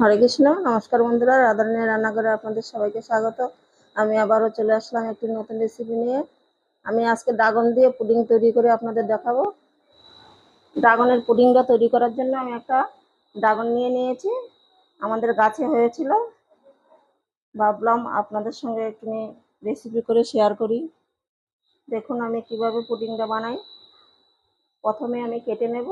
হরে কৃষ্ণ, নমস্কার বন্ধুরা রাধারানী রান্নাঘরে আপনাদের সবাইকে স্বাগত। আমি আবারও চলে আসলাম একটি নতুন রেসিপি নিয়ে। আমি আজকে ড্রাগন দিয়ে পুডিং তৈরি করে আপনাদের দেখাবো। ড্রাগনের পুডিংটা তৈরি করার জন্য আমি একটা ড্রাগন নিয়ে নিয়েছি। আমাদের গাছে হয়েছিল। ভাবলাম আপনাদের সঙ্গে একটু রেসিপি করে শেয়ার করি। দেখুন আমি কীভাবে পুডিংটা বানাই। প্রথমে আমি কেটে নেব।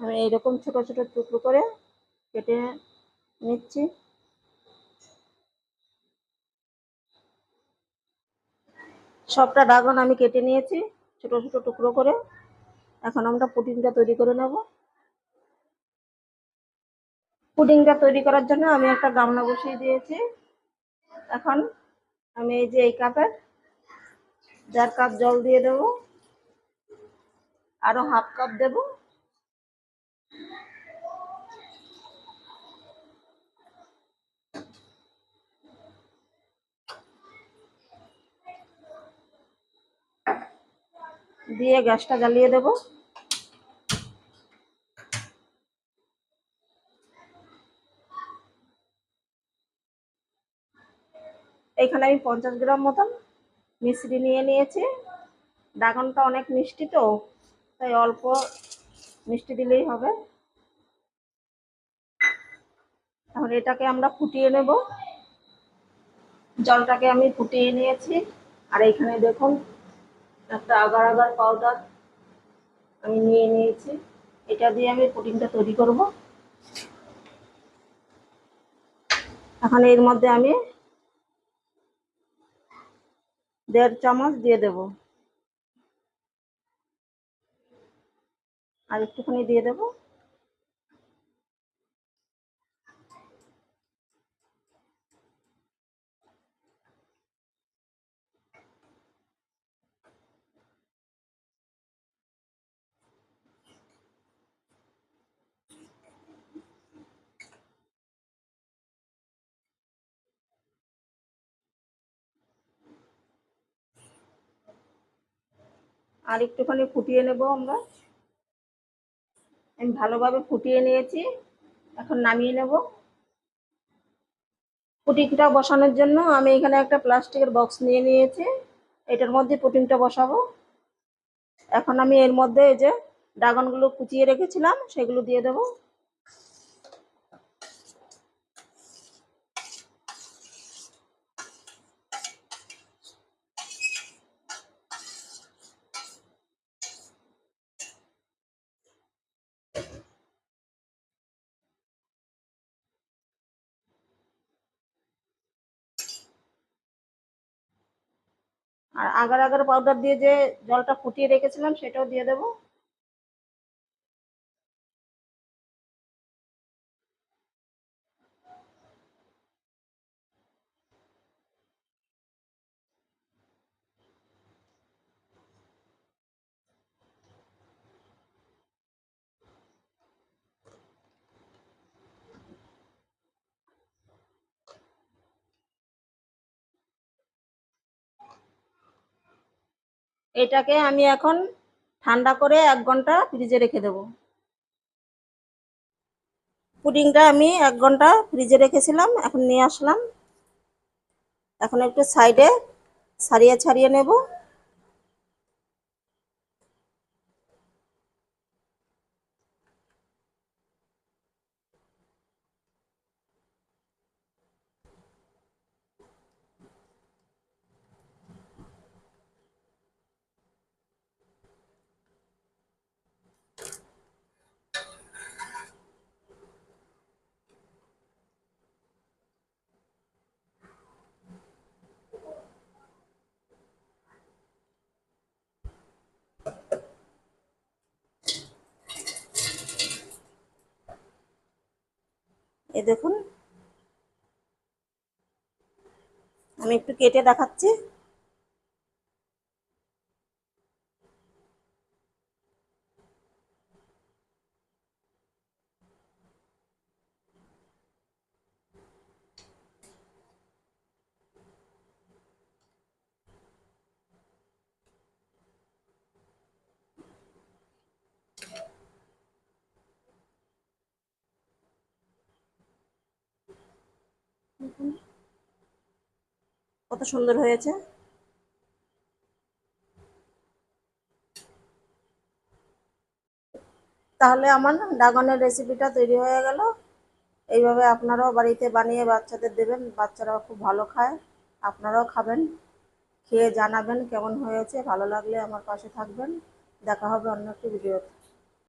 আমি এইরকম ছোট ছোট টুকরো করে কেটে নিচ্ছি। সবটা ড্রাগন আমি কেটে নিয়েছি, ছোট ছোট টুকরো করে। এখন আমরা পুডিংটা তৈরি করে নেব। পুডিংটা তৈরি করার জন্য আমি একটা গামলা বসিয়ে দিয়েছি। এখন আমি এই যে এই কাপের চার কাপ জল দিয়ে দেব, আরও হাফ কাপ দেবো। দিয়ে গ্যাসটা জ্বালিয়ে দেব। এখানে আমি পঞ্চাশ গ্রাম মতন মিশ্রি নিয়ে নিয়েছি। ড্রাগনটা অনেক মিষ্টি তো, তাই অল্প মিষ্টি দিলেই হবে। তাহলে এটাকে আমরা ফুটিয়ে নেব। জলটাকে আমি ফুটিয়ে নিয়েছি। আর এখানে দেখুন একটা আগার আগার পাউডার আমি নিয়ে নিয়েছি। এটা দিয়ে আমি পুডিংটা তৈরি করব। এখন এর মধ্যে আমি দেড় চামচ দিয়ে দেব। আর একটুখানি দিয়ে দেবো। আর একটুখানি ফুটিয়ে নেব আমরা। আমি ভালোভাবে ফুটিয়ে নিয়েছি, এখন নামিয়ে নেব। পুটিংটা বসানোর জন্য আমি এখানে একটা প্লাস্টিকের বক্স নিয়ে নিয়েছি, এটার মধ্যে পুটিংটা বসাবো। এখন আমি এর মধ্যে এই যে ড্রাগনগুলো কুচিয়ে রেখেছিলাম, সেগুলো দিয়ে দেবো। আর আগার আগার পাউডার দিয়ে যে জলটা ফুটিয়ে রেখেছিলাম সেটাও দিয়ে দেবো। এটাকে আমি এখন ঠান্ডা করে এক ঘণ্টা ফ্রিজে রেখে দেব। পুডিংটা আমি এক ঘণ্টা ফ্রিজে রেখেছিলাম, এখন নিয়ে আসলাম। এখন একটু সাইডে ছাড়িয়ে ছাড়িয়ে নেব। এ দেখুন আমি একটু কেটে দেখাচ্ছি। কত সুন্দর হয়েছে? তাহলে আমার ড্রাগনের রেসিপিটা তৈরি হয়ে গেল। এইভাবে আপনারাও বাড়িতে বানিয়ে বাচ্চাদের দেবেন, বাচ্চারাও খুব ভালো খায়। আপনারাও খাবেন, খেয়ে জানাবেন কেমন হয়েছে, ভালো লাগলে আমার পাশে থাকবেন। দেখা হবে অন্য একটি ভিডিওতে।